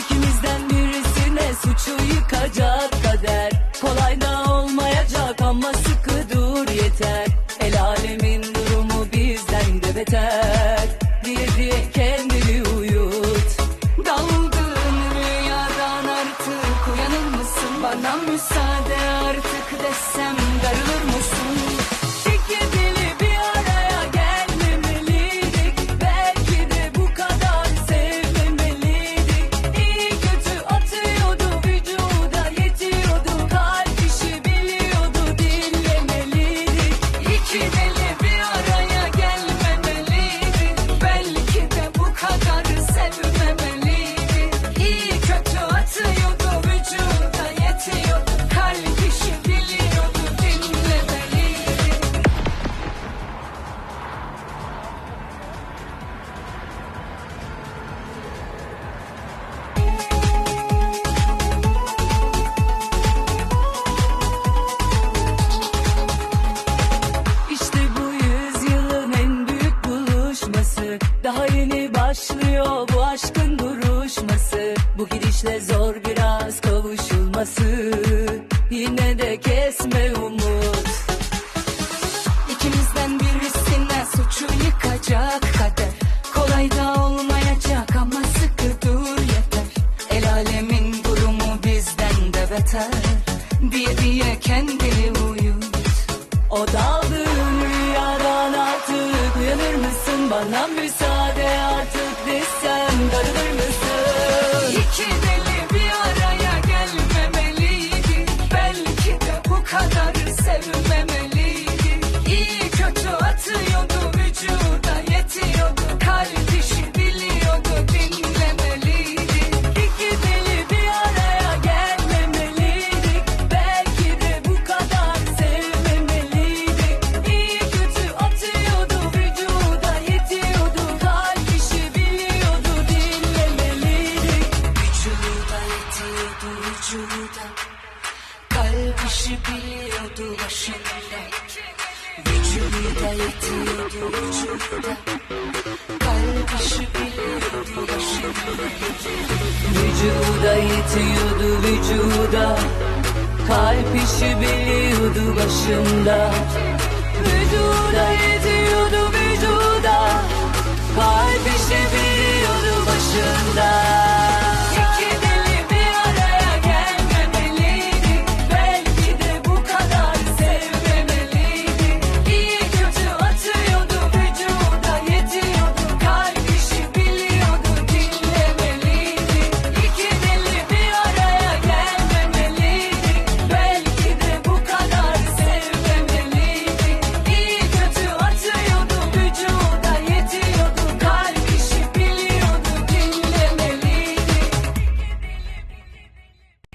İkimizden birisine suçu yıkacak kader. Kolay da olmayacak ama sıkı dur yeter. El alemin durumu bizden de beter. Diye diye kendini uyut. Daldığın rüyadan artık uyanır mısın? Bana müsaade artık desem Gidişle zor biraz kavuşulması. Yine de kesme umut. İkimizden birisine suçu yıkacak kader. Kolay da olmayacak ama sıkı dur yeter. El alemin durumu bizden de beter. Diye diye kendini uyut. O daldığın rüyadan artık uyanır mısın? Bana müsaade vücuda. Kalp işi biliyordu başında. Vücuda yetiyordu vücuda. Kalp işi biliyordu başında. Vücuda yetiyordu vücuda. Kalp işi biliyordu başında. Vücuda yetiyordu